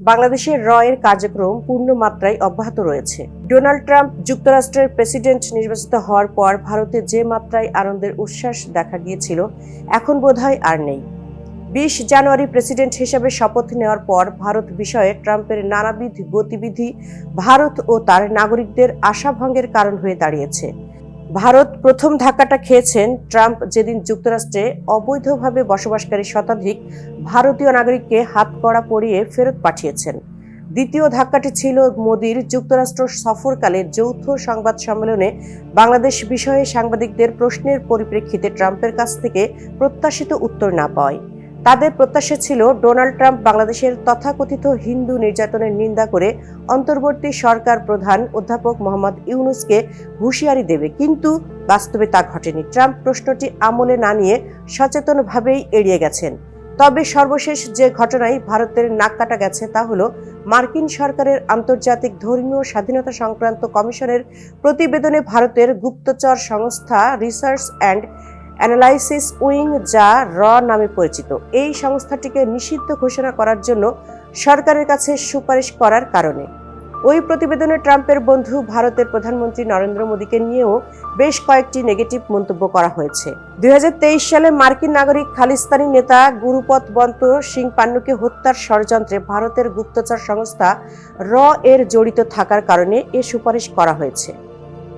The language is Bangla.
বাংলাদেশের রয়ের কার্যক্রম পূর্ণ মাত্রায় অব্যাহত রয়েছে। ডোনাল্ড ট্রাম্প যুক্তরাষ্ট্রের প্রেসিডেন্ট নির্বাচিত হওয়ার পর ভারতে যে মাত্রায় আনন্দের উচ্ছ্বাস দেখা গিয়েছিল, এখন বোধহয় আর নেই। বিশ জানুয়ারি প্রেসিডেন্ট হিসেবে শপথ নেওয়ার পর ভারত বিষয়ে ট্রাম্পের নানাবিধ গতিবিধি ভারত ও তার নাগরিকদের আশাভঙ্গের কারণ হয়ে দাঁড়িয়েছে। ভারত প্রথম ধাক্কাটা খেয়েছেন ট্রাম্প যেদিন যুক্তরাষ্ট্রে অবৈধভাবে বসবাসকারী শতাধিক ভারতীয় নাগরিককে হাতকড়া পরিয়ে ফেরত পাঠিয়েছেন। দ্বিতীয় ধাক্কাটি ছিল মোদির যুক্তরাষ্ট্র সফরকালে যৌথ সংবাদ সম্মেলনে বাংলাদেশ বিষয়ে সাংবাদিকদের প্রশ্নের পরিপ্রেক্ষিতে ট্রাম্পের কাছ থেকে প্রত্যাশিত উত্তর না পাওয়ায়। তাদের প্রত্যাশা ছিল ডোনাল্ড ট্রাম্প বাংলাদেশের তথাকথিত হিন্দু নির্যাতনের নিন্দা করে অন্তর্বর্তী সরকার প্রধান অধ্যাপক মোহাম্মদ ইউনুসকে হুঁশিয়ারি দেবে। কিন্তু বাস্তবে তা ঘটেনি। ট্রাম্প প্রশ্নটি আমলে না নিয়ে সচেতনভাবেই এড়িয়ে গেছেন। তবে সর্বশেষ যে ঘটনায় ভারতের নাক কাটা গেছে তা হলো মার্কিন সরকারের আন্তর্জাতিক ধর্মীয় স্বাধীনতা সংক্রান্ত কমিশনের প্রতিবেদনে ভারতের গুপ্তচর সংস্থা রিসার্চ অ্যান্ড অ্যানালাইসিস উইং, যা র নামে পরিচিত। এই সংস্থাটিকে নিষিদ্ধ ঘোষণা করার জন্য সরকারের কাছে সুপারিশ করার কারণে। ওই প্রতিবেদনে ট্রাম্পের বন্ধু ভারতের প্রধানমন্ত্রী নরেন্দ্র মোদীকে নিয়েও বেশ কয়েকটি নেগেটিভ মন্তব্য করা হয়েছে। দুই হাজার তেইশ সালে মার্কিন নাগরিক খালিস্তানি নেতা গুরুপথ বন্ত সিং পান্নুকে হত্যার ষড়যন্ত্রে ভারতের গুপ্তচর সংস্থা র এর জড়িত থাকার কারণে এ সুপারিশ করা হয়েছে।